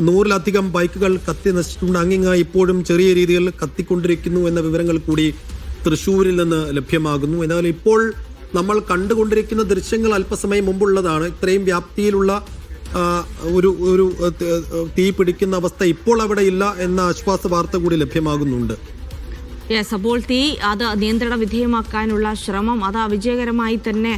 നൂറിലധികം ബൈക്കുകൾ കത്തി നശിച്ചിട്ടുണ്ട്. അങ്ങിങ്ങ ഇപ്പോഴും ചെറിയ രീതിയിൽ കത്തിക്കൊണ്ടിരിക്കുന്നു എന്ന വിവരങ്ങൾ കൂടി തൃശ്ശൂരിൽ നിന്ന് ലഭ്യമാകുന്നു. എന്നാൽ ഇപ്പോൾ നമ്മൾ കണ്ടുകൊണ്ടിരിക്കുന്ന ദൃശ്യങ്ങൾ അല്പസമയം മുമ്പുള്ളതാണ്. ഇത്രയും വ്യാപ്തിയിലുള്ള ഒരു ഒരു തീ പിടിക്കുന്ന അവസ്ഥ ഇപ്പോൾ അവിടെ ഇല്ല എന്ന ആശ്വാസ വാർത്ത കൂടി ലഭ്യമാകുന്നുണ്ട്. യെസ് അപ്പോൾ തീ അത് നിയന്ത്രണ വിധേയമാക്കാനുള്ള ശ്രമം അത് വിജയകരമായി തന്നെ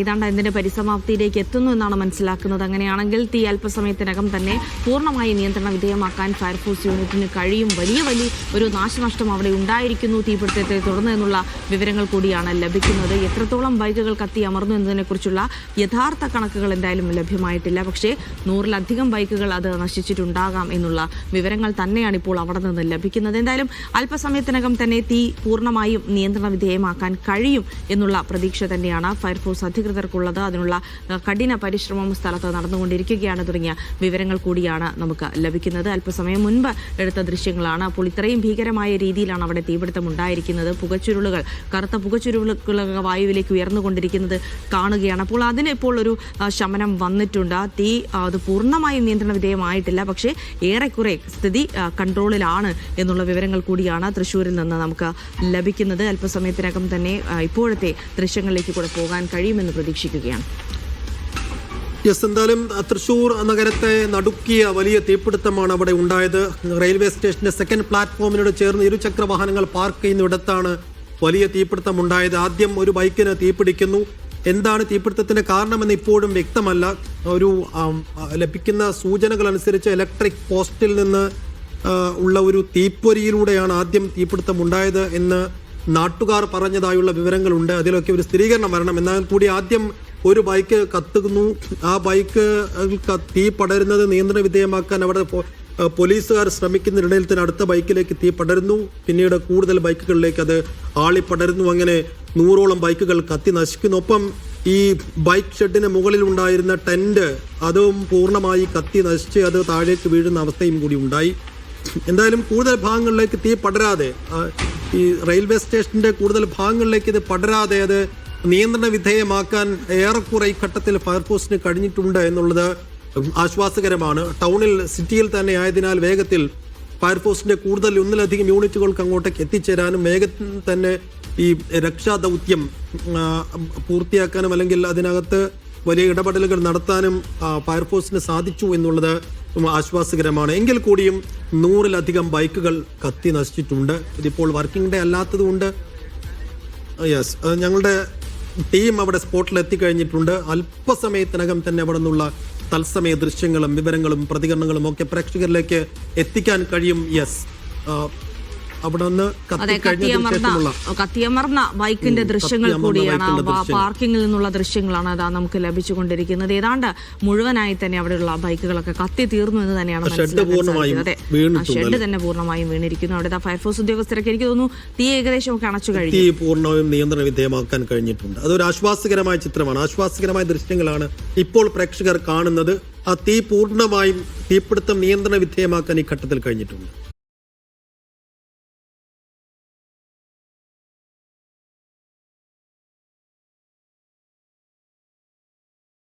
ഏതാണ്ട് അതിന്റെ പരിസമാപ്തിയിലേക്ക് എത്തുന്നു എന്നാണ് മനസ്സിലാക്കുന്നത്. അങ്ങനെയാണെങ്കിൽ തീ അല്പസമയത്തിനകം തന്നെ പൂർണമായി നിയന്ത്രണ വിധേയമാക്കാൻ ഫയർഫോഴ്സ് യൂണിറ്റിന് കഴിയും. വലിയ വലിയ ഒരു നാശനഷ്ടം അവിടെ ഉണ്ടായിരിക്കുന്നു തീപിടുത്തത്തെ തുടർന്ന് എന്നുള്ള വിവരങ്ങൾ കൂടിയാണ് ലഭിക്കുന്നത്. എത്രത്തോളം ബൈക്കുകൾ കത്തി അമർന്നു എന്നതിനെക്കുറിച്ചുള്ള യഥാർത്ഥ കണക്കുകൾ എന്തായാലും ലഭ്യമായിട്ടില്ല. പക്ഷേ നൂറിലധികം ബൈക്കുകൾ അത് നശിച്ചിട്ടുണ്ടാകാം എന്നുള്ള വിവരങ്ങൾ തന്നെയാണ് ഇപ്പോൾ അവിടെ നിന്ന് ലഭിക്കുന്നത്. എന്തായാലും അല്പസമയത്തിനകം തന്നെ തീ പൂർണമായും നിയന്ത്രണ വിധേയമാക്കാൻ കഴിയും എന്നുള്ള പ്രതീക്ഷ തന്നെയാണ് ഫയർഫോഴ്സ് അധികൃതർക്കുള്ളത്. അതിനുള്ള കഠിന പരിശ്രമം സ്ഥലത്ത് നടന്നുകൊണ്ടിരിക്കുകയാണ് തുടങ്ങിയ വിവരങ്ങൾ കൂടിയാണ് നമുക്ക് ലഭിക്കുന്നത്. അല്പസമയം മുൻപ് എടുത്ത ദൃശ്യങ്ങളാണ്. അപ്പോൾ ഇത്രയും ഭീകരമായ രീതിയിലാണ് അവിടെ തീപിടുത്തം ഉണ്ടായിരിക്കുന്നത്. പുകച്ചുരുളുകൾ കറുത്ത പുകച്ചുരുളുകൾ വായുവിലേക്ക് ഉയർന്നുകൊണ്ടിരിക്കുന്നത് കാണുകയാണ്. അപ്പോൾ അതിന് ഇപ്പോൾ ഒരു ശമനം വന്നിട്ടുണ്ട്. തീ അത് പൂർണമായും നിയന്ത്രണ വിധേയമായിട്ടില്ല. പക്ഷേ ഏറെക്കുറെ സ്ഥിതി കൺട്രോളിലാണ് എന്നുള്ള വിവരങ്ങൾ കൂടിയാണ് തൃശ്ശൂരിൽ നിന്ന് നമുക്ക് ലഭിക്കുന്നത്. അല്പസമയത്തിനകം തന്നെ ഇപ്പോഴത്തെ ദൃശ്യങ്ങളിലേക്ക് കൂടെ പോകാൻ കഴിയുമെന്ന് പ്രതീക്ഷിക്കുകയാണ്. യെസ് എന്തായാലും തൃശൂർ നഗരത്തെ നടുക്കിയ വലിയ തീപിടുത്തമാണ് അവിടെ ഉണ്ടായത്. റെയിൽവേ സ്റ്റേഷന്റെ സെക്കൻഡ് പ്ലാറ്റ്ഫോമിനോട് ചേർന്ന് ഇരുചക്ര വാഹനങ്ങൾ പാർക്ക് ചെയ്യുന്നിടത്താണ് വലിയ തീപിടുത്തം ഉണ്ടായത് ആദ്യം ഒരു ബൈക്കിന് തീപിടിക്കുന്നു. എന്താണ് തീപിടുത്തത്തിന്റെ കാരണമെന്ന് ഇപ്പോഴും വ്യക്തമല്ല. ഒരു ലഭിക്കുന്ന സൂചനകൾ അനുസരിച്ച് ഇലക്ട്രിക് പോസ്റ്റിൽ നിന്ന് ഉള്ള ഒരു തീപ്പൊരിയിലൂടെയാണ് ആദ്യം തീപിടുത്തം ഉണ്ടായത് എന്ന് നാട്ടുകാർ പറഞ്ഞതായുള്ള വിവരങ്ങളുണ്ട്. അതിലൊക്കെ ഒരു സ്ഥിരീകരണം വരണം. എന്നാൽ കൂടി ആദ്യം ഒരു ബൈക്ക് കത്തുന്നു. ആ ബൈക്ക് തീ പടരുന്നത് നിയന്ത്രണ വിധേയമാക്കാൻ അവിടെ പോലീസുകാർ ശ്രമിക്കുന്നതിനിടയിൽ തന്നെ അടുത്ത ബൈക്കിലേക്ക് തീ പടരുന്നു. പിന്നീട് കൂടുതൽ ബൈക്കുകളിലേക്ക് അത് ആളി പടരുന്നു അങ്ങനെ നൂറോളം ബൈക്കുകൾ കത്തി നശിക്കുന്നു. ഒപ്പം ഈ ബൈക്ക് ഷെഡിന് മുകളിൽ ഉണ്ടായിരുന്ന ടെന്റ് അതും പൂർണമായി കത്തി നശിച്ച് അത് താഴേക്ക് വീഴുന്ന അവസ്ഥയും കൂടി ഉണ്ടായി. എന്തായാലും കൂടുതൽ ഭാഗങ്ങളിലേക്ക് തീ പടരാതെ ഈ റെയിൽവേ സ്റ്റേഷന്റെ കൂടുതൽ ഭാഗങ്ങളിലേക്ക് ഇത് പടരാതെ അത് നിയന്ത്രണ വിധേയമാക്കാൻ ഏറെക്കുറെ ഈ ഘട്ടത്തിൽ ഫയർഫോഴ്സിന് കഴിഞ്ഞിട്ടുണ്ട് എന്നുള്ളത് ആശ്വാസകരമാണ്. ടൗണിൽ സിറ്റിയിൽ തന്നെ ആയതിനാൽ വേഗത്തിൽ ഫയർഫോഴ്സിന്റെ കൂടുതൽ ഒന്നിലധികം യൂണിറ്റുകൾക്ക് അങ്ങോട്ടേക്ക് എത്തിച്ചേരാനും വേഗത്തിൽ തന്നെ ഈ രക്ഷാ ദൗത്യം പൂർത്തിയാക്കാനും അല്ലെങ്കിൽ അതിനകത്ത് വലിയ ഇടപെടലുകൾ നടത്താനും ഫയർഫോഴ്സിന് സാധിച്ചു എന്നുള്ളത് ആശ്വാസകരമാണ്. എങ്കിൽ കൂടിയും നൂറിലധികം ബൈക്കുകൾ കത്തി നശിച്ചിട്ടുണ്ട്. ഇതിപ്പോൾ വർക്കിംഗ് ഡേ അല്ലാത്തതുകൊണ്ട് യെസ് ഞങ്ങളുടെ ടീം അവിടെ സ്പോട്ടിൽ എത്തിക്കഴിഞ്ഞിട്ടുണ്ട്. അല്പസമയത്തിനകം തന്നെ അവിടെ നിന്നുള്ള തത്സമയ ദൃശ്യങ്ങളും വിവരങ്ങളും പ്രതികരണങ്ങളും ഒക്കെ പ്രേക്ഷകരിലേക്ക് എത്തിക്കാൻ കഴിയും. യെസ് അവിടെ നിന്ന് കത്തിയമർന്ന കത്തിയമർന്ന ബൈക്കിന്റെ ദൃശ്യങ്ങൾ കൂടിയാണ്. പാർക്കിങ്ങിൽ നിന്നുള്ള ദൃശ്യങ്ങളാണ് അതാ നമുക്ക് ലഭിച്ചുകൊണ്ടിരിക്കുന്നത്. ഏതാണ്ട് മുഴുവനായി തന്നെ അവിടെയുള്ള ബൈക്കുകളൊക്കെ കത്തി തീർന്നു എന്ന് തന്നെയാണ് ആ ഷെഡ് തന്നെ പൂർണമായും വീണിരിക്കുന്നു. അവിടെ ഫയർഫോഴ്സ് ഉദ്യോഗസ്ഥരൊക്കെ എനിക്ക് തോന്നുന്നു തീ ഏകദേശം ഒക്കെ അണച്ചു കഴിഞ്ഞു. തീ പൂർണമായും നിയന്ത്രണ വിധേയമാക്കാൻ കഴിഞ്ഞിട്ടുണ്ട്. അതൊരു ആശ്വാസകരമായ ചിത്രമാണ്. ആശ്വാസകരമായ ദൃശ്യങ്ങളാണ് ഇപ്പോൾ പ്രേക്ഷകർ കാണുന്നത്. ആ തീ പൂർണമായും തീപിടുത്തം നിയന്ത്രണ വിധേയമാക്കാൻ ഈ ഘട്ടത്തിൽ കഴിഞ്ഞിട്ടുണ്ട്.